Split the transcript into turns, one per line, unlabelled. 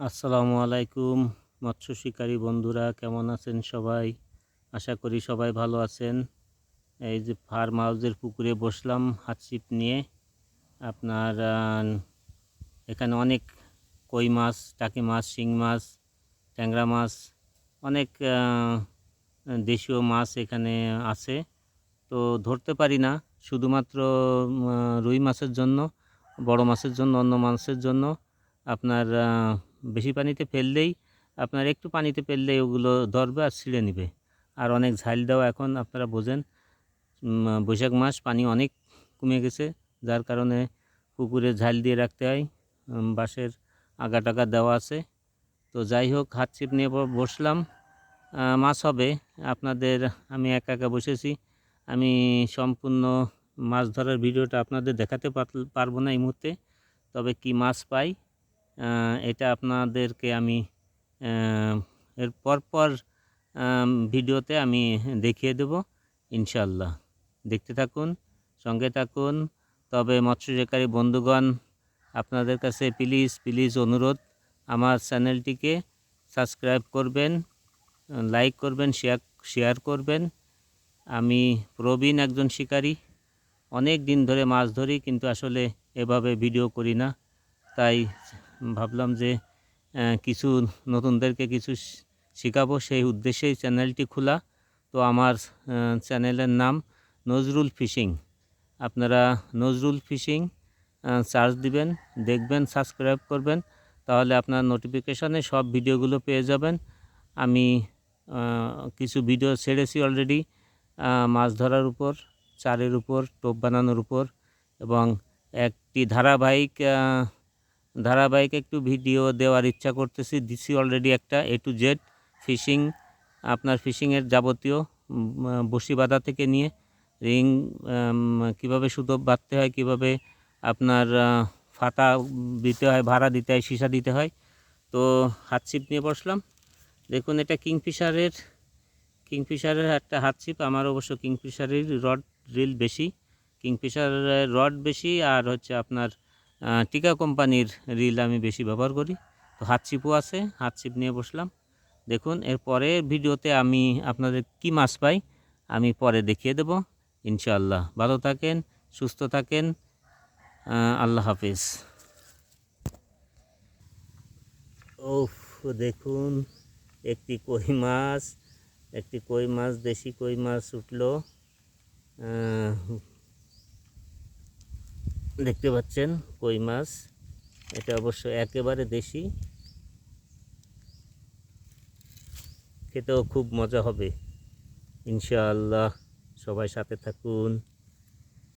আসসালামু আলাইকুম, মৎস্য শিকারী বন্ধুরা, কেমন আছেন সবাই? আশা করি সবাই ভালো আছেন। এই যে ফার্ম হাউসের পুকুরে বসলাম হাত ছিপ নিয়ে। আপনার এখানে অনেক কই মাছ, টাকি মাছ, শিং মাছ, ট্যাংরা মাছ, অনেক দেশীয় মাছ এখানে আছে। তো ধরতে পারি না, শুধুমাত্র রুই মাছের জন্য, বড় মাছের জন্য, অন্য মাছের জন্য আপনার বেশি পানিতে ফেললেই আপনার একটু পানিতে ফেললেই ওগুলো ধরবে আর ছিঁড়ে নেবে। আর অনেক ঝাল দেওয়া এখন আপনারা বোঝেন বৈশাখ মাস পানি অনেক কমে গেছে, যার কারণে পুকুরে ঝাল দিয়ে রাখতে হয় বাঁশের আগা টাগা দেওয়া আছে। তো যাই হোক, হাত ছিপ নিয়ে বসলাম। মাছ হবে, আপনাদের আমি একা একা বসেছি। আমি সম্পূর্ণ মাছ ধরার ভিডিওটা আপনাদের দেখাতে পারব না এই মুহূর্তে, তবে কি মাছ পাই এটা আপনাদেরকে আমি এর পরপর ভিডিওতে আমি দেখিয়ে দেব ইনশাল্লাহ দেখতে থাকুন, সঙ্গে থাকুন। তবে মৎস্য শিকারী বন্ধুগণ, আপনাদের কাছে প্লিজ প্লিজ অনুরোধ, আমার চ্যানেলটিকে সাবস্ক্রাইব করবেন, লাইক করবেন, শেয়ার শেয়ার করবেন। আমি প্রবীণ একজন শিকারী, অনেক দিন ধরে মাছ ধরি, কিন্তু আসলে এভাবে ভিডিও করি না। তাই ভাবলাম যে কিছু নতুনদেরকে কিছু শেখাবো। সেই উদ্দেশ্যেই চ্যানেলটি খোলা। তো আমার চ্যানেলের নাম নজরুল ফিশিং। আপনারা নজরুল ফিশিং সার্চ দিবেন, দেখবেন, সাবস্ক্রাইব করবেন। তাহলে আপনার নোটিফিকেশানে সব ভিডিওগুলো পেয়ে যাবেন। আমি কিছু ভিডিও ছেড়েছি অলরেডি মাছ ধরার উপর, চারের উপর, টোপ বানানোর উপর এবং একটি ধারাবাহিক ধারাবাহিক একটু ভিডিও দেওয়ার ইচ্ছা করতেছি। দিছি অলরেডি একটা এ টু জেড ফিশিং আপনার ফিশিংয়ের যাবতীয় বসি বাঁধা থেকে নিয়ে রিং কীভাবে সুতো বাঁধতে হয়, কীভাবে আপনার ফাতা দিতে হয়, ভাড়া দিতে হয়, সীসা দিতে হয়। তো হাত ছিপ নিয়ে বসলাম। দেখুন, এটা কিংফিশারের কিংফিশারের একটা হাত ছিপ আমার অবশ্য কিংফিশারের রড রিল বেশি। কিংফিশারের রড বেশি আর হচ্ছে আপনার টিকা কোম্পানির রিল আমি বেশি ব্যবহার করি। তো হাত ছিপও আছে, হাত ছিপ নিয়ে বসলাম। দেখুন, এর পরের ভিডিওতে আমি আপনাদের কি মাছ পাই, আমি পরে দেখিয়ে দেব। ইনশাআল্লাহ। ভালো থাকেন, সুস্থ থাকেন। আল্লাহ হাফিজ। ওফ দেখুন, একটি কই মাছ, একটি কই মাছ, দেশি কই মাছ উঠল। দেখতে পাচ্ছেন কই মাছ। এটা অবশ্য একেবারে দেশি। খেতেও খুব মজা হবে। ইনশাআল্লাহ সবাই সাথে থাকুন।